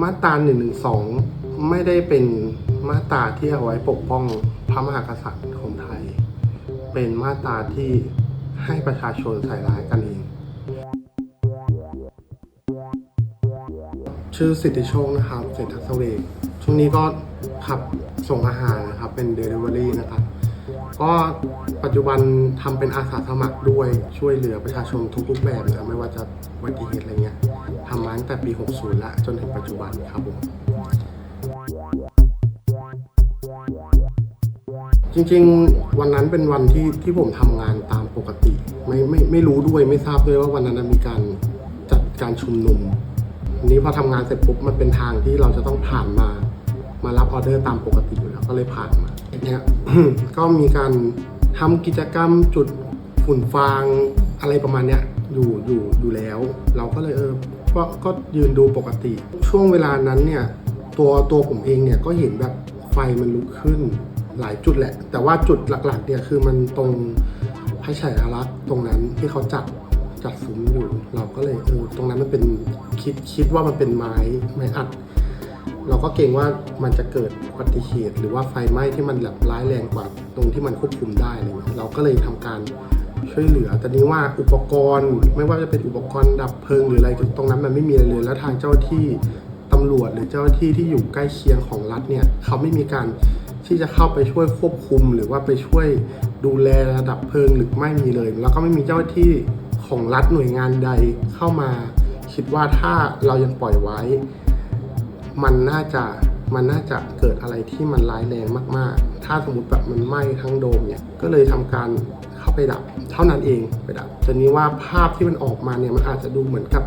มาตรา1นึไม่ได้เป็นมาตราที่เอาไว้ปกป้องพระมหากษัตริย์ของไทย เป็นมาตราที่ให้ประชาชนใส่ร้ายกันเอง ชื่อสิทธิโชคนะครับเศรษฐศเวกช่วงนี้ก็ขับส่งอาหารนะครับ เป็น Delivery นะครับ ก็ปัจจุบันทำเป็นอาสาสมัครด้วยช่วยเหลือประชาชนทุกรูปแบบนะไม่ว่าจะอุบัติเหตุอะไร แต่ปี 60 แล้วจนถึงปัจจุบันครับผมจริงๆ วันนั้นเป็นวันที่ที่ผมทำงานตามปกติ ไม่ไม่ไม่รู้ด้วยไม่ทราบด้วยว่าวันนั้นมีการจัดการชุมนุมทีนี้พอทำงานเสร็จปุ๊บมันเป็นทางที่เราจะต้องผ่านมา มารับออเดอร์ตามปกติอยู่แล้วก็เลยผ่านมาเนี่ยก็มีการทำกิจกรรมจุดฝุ่นฟางอะไรประมาณเนี้ยอยู่อยู่อยู่แล้ว เราก็เลยเออ ก็ก็ยืนดูปกติ ช่วงเวลานั้นเนี่ยตัวตัวผมเองเนี่ยก็เห็นแบบไฟมันลุกขึ้นหลายจุดแหละ แต่ว่าจุดหลักๆเนี่ยคือมันตรงพระฉายาลักษณ์ตรงนั้นที่เขาจัดจัดซุ้มอยู่ เราก็เลยเออตรงนั้นมันเป็นคิดคิดว่ามันเป็นไม้ไม้อัด เราก็เกรงว่ามันจะเกิดอุบัติเหตุหรือว่าไฟไหม้ที่มันแบบร้ายแรงกว่าตรงที่มันควบคุมได้อะไรเงี้ยเราก็เลยทำการ ช่วยเหลือ แต่นี้ว่าอุปกรณ์ไม่ว่าจะเป็นอุปกรณ์ดับเพลิงหรืออะไรตรงนั้นมันไม่มีอะไรเลยแล้วทางเจ้าที่ตำรวจหรือเจ้าที่ที่อยู่ใกล้เคียงของรัฐเนี่ยเขาไม่มีการที่จะเข้าไปช่วยควบคุม หรือว่าไปช่วยดูแลระดับเพลิงหรือไม่มีเลย แล้วก็ไม่มีเจ้าที่ของรัฐหน่วยงานใดเข้ามา คิดว่าถ้าเรายังปล่อยไว้ มันน่าจะมันน่าจะเกิดอะไรที่มันร้ายแรงมาก ๆ ถ้าสมมติแบบมันไหม้ทั้งโดมเนี่ยก็เลยทำการ เข้าไปดับเท่านั้นเองไปดับแต่นี้ว่าภาพที่มันออกมาเนี่ยมันอาจจะดูเหมือนกับ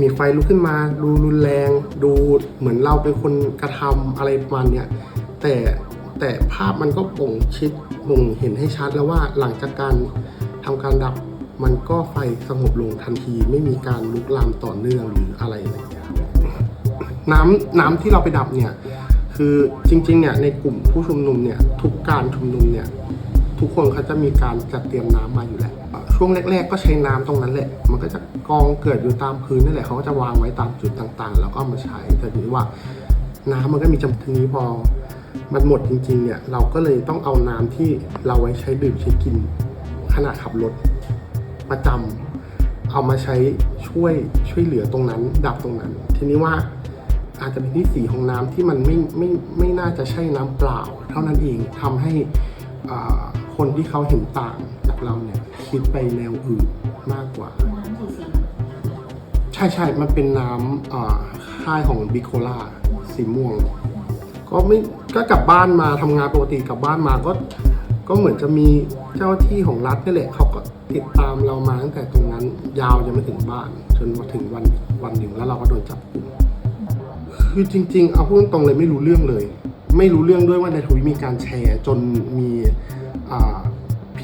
มีไฟลุกขึ้นมาดูรุนแรง ดูเหมือนเราเป็นคนกระทำอะไรประมาณเนี้ยแต่แต่ภาพมันก็บ่งชิดบ่งเห็นให้ชัดแล้วว่าหลังจากการทำการดับมันก็ไฟสงบลงทันทีไม่มีการลุกลามต่อเนื่องหรืออะไรเลยน้ำน้ำที่เราไปดับเนี่ยคือจริงๆเนี่ยในกลุ่มผู้ชุมนุมเนี่ยทุกการชุมนุมเนี่ย ทุกคนเขาจะมีการจัดเตรียมน้ำมาอยู่แล้ว ช่วงแรก ๆ ก็ใช้น้ำตรงนั้นแหละ มันก็จะกองเกิดอยู่ตามพื้นนั่นแหละเขาก็จะวางไว้ตามจุดต่างๆ แล้วก็มาใช้ แต่ที่ว่าน้ำมันก็มีจำทีนี้พอ มันหมดจริงๆเนี่ย เราก็เลยต้องเอาน้ำที่เราไว้ใช้ดื่มใช้กินขณะขับรถประจำเอามาใช้ช่วยช่วยเหลือตรงนั้น ดับตรงนั้น ทีนี้ว่าอาจจะเป็นที่สีของน้ำที่มันไม่ไม่ไม่น่าจะใช่น้ำเปล่า เท่านั้นเองทำให้อ่า คนที่เขาเห็นต่างจากเราเนี่ยคิดไปแนวอื่นมากกว่าน้ำสีสีใช่ใช่มันเป็นน้ำอ่าค่ายของบิโคล่าสีม่วง ก็ไม่ก็กลับบ้านมาทำงานปกติกลับบ้านมาก็ ก็เหมือนจะมีเจ้าหน้าที่ของรัฐนี่แหละเขาก็ติดตามเรามาตั้งแต่ตรงนั้น ยาวยังไม่ถึงบ้าน จนมาถึงวันวันหนึ่งแล้วเราก็โดนจับกุมคือจริง ๆ เอาพูดตรงๆเลยไม่รู้เรื่องเลย ไม่รู้เรื่องด้วยว่าในทวิตมีการแชร์จนมีอ่า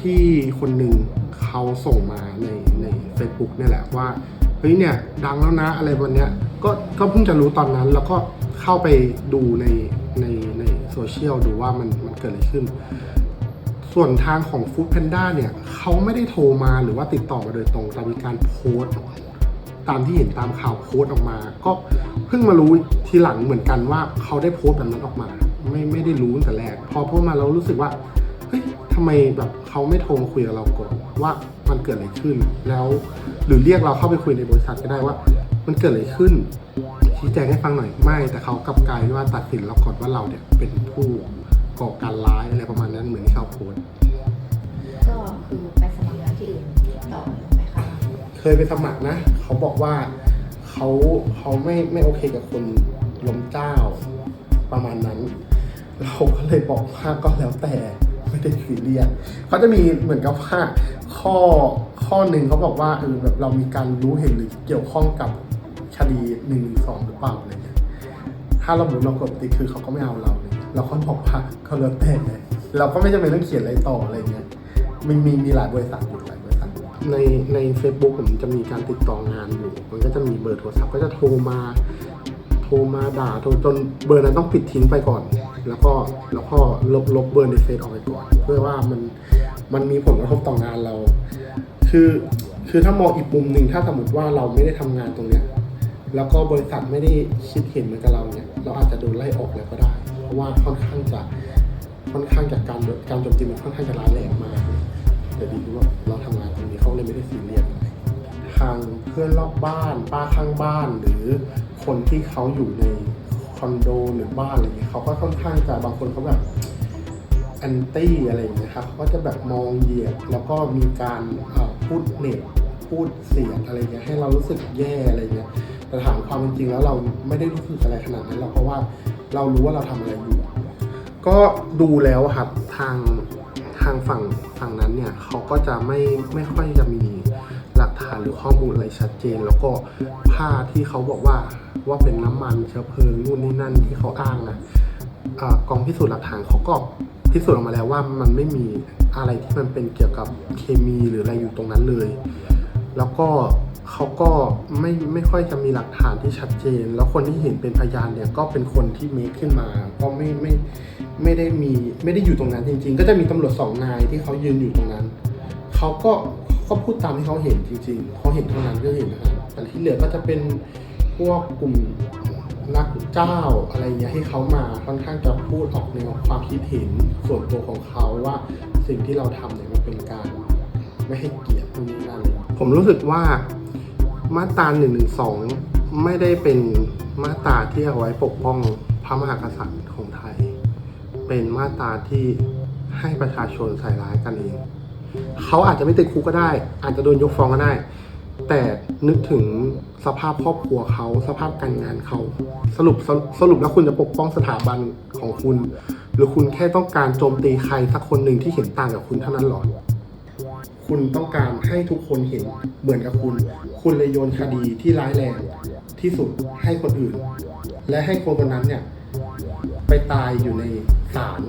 พี่คนหนึ่งเขาส่งมาในใน Facebook เนี่ยแหละว่าเฮ้ยเนี่ยดังแล้วนะอะไรวันเนี้ยก็ก็เพิ่งจะรู้ตอนนั้น แล้วก็เข้าไปดูในในในโซเชียลดูว่ามันมันเกิดอะไรขึ้น ส่วนทางของ Food Panda เนี่ยเขาไม่ได้โทรมาหรือว่าติดต่อมาโดยตรงแต่มีการโพสต์ตามที่เห็นตามข่าวโพสต์ออกมา ก็เพิ่งมารู้ทีหลังเหมือนกันว่าเขาได้โพสต์แบบนั้นออกมา ไม่ไม่ได้รู้ตั้งแต่แรก พอโพสต์มาเรารู้สึกว่า ทำไมแบบเขาไม่โทรมาคุยกับเราก่อนว่ามันเกิดอะไรขึ้น แล้วหรือเรียกเราเข้าไปคุยในบริษัทก็ได้ว่า มันเกิดอะไรขึ้นชี้แจงให้ฟังหน่อยไม่แต่เขากลับกลายว่าตัดสินเราก่อนว่าเราเนี่ยเป็นผู้ก่อการร้ายอะไรประมาณนั้นเหมือนที่เขาโพสต์ก็คือไปสมัครงานที่อื่นต่อไหมคะเคยไปสมัครนะ เขาบอกว่าเขาเขาไม่ไม่โอเคกับคนล้มเจ้าประมาณนั้น เราก็เลยบอกว่าก็แล้วแต่ ไม่ได้ซีเรียสเขาจะมีเหมือนกับว่าข้อข้อหนึ่งเขาบอกว่าเออแบบเรามีการรู้เห็นหรือเกี่ยวข้องกับคดีหนึ่งสองหรือเปล่าอะไรเงี้ยถ้าเราบุเรากดติดคือเขาก็ไม่เอาเราเลยเราก็บอกว่าเขาแล้วแต่เลยเราก็ไม่จำเป็นต้องเขียนอะไรต่ออะไรเงี้ยมีมีมีหลายบริษัทอยู่หลายบริษัทในใน Facebook ผมจะมีการติดต่องานอยู่ มันก็จะมีเบอร์โทรศัพท์ก็จะโทรมา โทรมาด่าโทรจนเบอร์นั้นต้องปิดทิ้งไปก่อน แล้วก็แล้วก็ลบลบเบอร์ในเฟซออกไปก่อนเพื่อว่ามันมันมีผลกระทบต่องานเรา คือคือถ้ามองอีกมุมหนึ่งถ้าสมมติว่าเราไม่ได้ทำงานตรงเนี้ยแล้วก็บริษัทไม่ได้คิดเห็นเหมือนกับเราเนี่ยเราอาจจะโดนไล่ออกแล้วก็ได้ เพราะว่าค่อนข้างจะค่อนข้างจากการการโจมตีมันค่อนข้างจะร้ายแรงมากแต่ดีที่ว่าเราทำงานตรงนี้เขาเลยไม่ได้ซีเรียสอะไรทางเพื่อนรอบบ้านป้าข้างบ้านหรือคนที่เขาอยู่ใน คอนโดหรือบ้านอะไรเงี้ยเขาก็ค่อนข้างจะบางคนเขาแบบแอนตี้อะไรอย่างเงี้ยครับเขาก็จะแบบมองเหยียดแล้วก็มีการพูดเหน็บพูดเสียดอะไรเงี้ยให้เรารู้สึกแย่อะไรเงี้ยแต่ถามความเป็นจริงแล้วเราไม่ได้รู้สึกอะไรขนาดนั้นหรอกเพราะว่าเรารู้ว่าเราทำอะไรอยู่ ก็ดูแล้วครับทางทางฝั่งฝั่งนั้นเนี่ยเขาก็จะไม่ไม่ค่อยจะมีหลักฐานหรือข้อมูลอะไรชัดเจน แล้วก็ผ้าที่เขาบอกว่า ว่าเป็นน้ำมันเชื้อเพลิงนู่นนี่นั่นที่เขาอ้างนะเอ่อกองพิสูจน์หลักฐานเขาก็พิสูจน์ออกมาแล้วว่ามันไม่มีอะไรที่มันเป็นเกี่ยวกับเคมีหรืออะไรอยู่ตรงนั้นเลย แล้วก็เขาก็ไม่ไม่ค่อยจะมีหลักฐานที่ชัดเจน แล้วคนที่เห็นเป็นพยานเนี่ยก็เป็นคนที่เมคขึ้นมา ก็ไม่ไม่ไม่ได้มีไม่ได้อยู่ตรงนั้นจริง ๆ ก็จะมีตำรวจสองนายที่เขายืนอยู่ตรงนั้นเขาก็เขาพูดตามที่เขาเห็นจริงๆเขาเห็นเท่านั้นก็เห็นนะครับแต่ที่เหลือก็จะเป็น พวกกลุ่มนักเจ้าอะไรเงี้ยให้เขามาค่อนข้างจะพูดออกแนวความคิดเห็นส่วนตัวของเขาว่าสิ่งที่เราทำเนี่ยมันเป็นการไม่ให้เกียรติตรงนี้นั่นเลยผมรู้สึกว่ามาตรา1นึไม่ได้เป็นมาตราที่เอาไว้ปกป้องพระมหากษัตริย์ของไทย เป็นมาตราที่ให้ประชาชนใส่ร้ายกันเอง เขาอาจจะไม่ติดคุกก็ได้ อาจจะโดนยกฟ้องก็ได้ แต่นึกถึงสภาพครอบครัวเขา สภาพการงานเขา สรุปสรุปสรุปแล้วคุณจะปกป้องสถาบันของคุณ หรือคุณแค่ต้องการโจมตีใครสักคนหนึ่งที่เห็นต่างกับคุณเท่านั้นหรอคุณต้องการให้ทุกคนเห็นเหมือนกับคุณ คุณเลยโยนคดีที่ร้ายแรงที่สุดให้คนอื่น และให้คนคนนั้นเนี่ยไปตายอยู่ในศาล